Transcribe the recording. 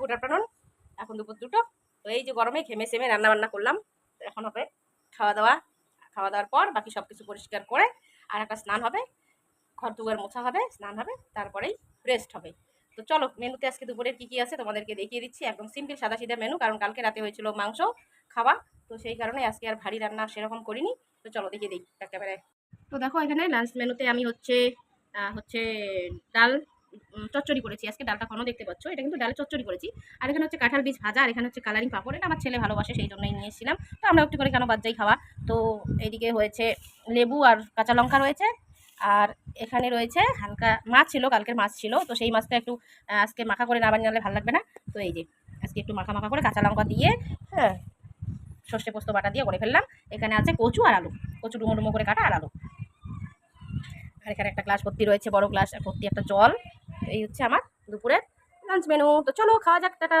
Good afternoon এখন দুপুর দুটো। তো এই যে গরমে ঘেমে সেমে রান্না বান্না করলাম। তো এখন হবে খাওয়া দাওয়া খাওয়া দাওয়ার পর বাকি সব কিছু পরিষ্কার করে আর একটা স্নান হবে। ঘর দুয়ার মোছা হবে, স্নান হবে, তারপরেই রেস্ট হবে। তো চলো, মেনুতে আজকে দুপুরের কী কী আছে তোমাদেরকে দেখিয়ে দিচ্ছি। একদম সিম্পল সাদা সিধা মেনু কারণ কালকে রাতে হয়েছিল মাংস, খাওয়া। তো সেই কারণে আজকে আর ভারী রান্না সেরকম করিনি। তো চলো, দেখিয়ে দিই। একেবারে। তো দেখো, এখানে লাঞ্চ মেনুতে আমি হচ্ছে হচ্ছে ডাল চচ্চড়ি করেছি। আজকে ডালটা কোনো দেখতে পাচ্ছ, এটা কিন্তু ডালে চচ্চড়ি করেছি। আর এখানে হচ্ছে কাঁঠাল বীজ ভাজা, আর এখানে হচ্ছে কালারিং পাপড়, এটা আমার ছেলে ভালোবাসে, সেই জন্যই নিয়ে এসেছিলাম। তো আমরা একটু করে কেন বাদ যাই খাওয়া? তো এইদিকে হয়েছে লেবু আর কাঁচা লঙ্কা রয়েছে, আর এখানে রয়েছে হালকা মাছ ছিল, কালকের মাছ ছিল। তো সেই মাছটা একটু আজকে মাখা করে না বানালে ভালো লাগবে না। তো এই যে, আজকে একটু মাখা মাখা করে কাঁচা লঙ্কা দিয়ে হ্যাঁ সর্ষে পোস্ত বাটা দিয়ে করে ফেললাম। এখানে আছে কচু আর আলু, কচু ডুমো ডুমো করে কাটা আর আলু। আর এখানে একটা গ্লাস ভর্তি রয়েছে, বড় গ্লাস, আর ভর্তি একটা জল। এই হচ্ছে আমার দুপুরের লাঞ্চ মেনু তো চলো খাওয়া যাক টাটা।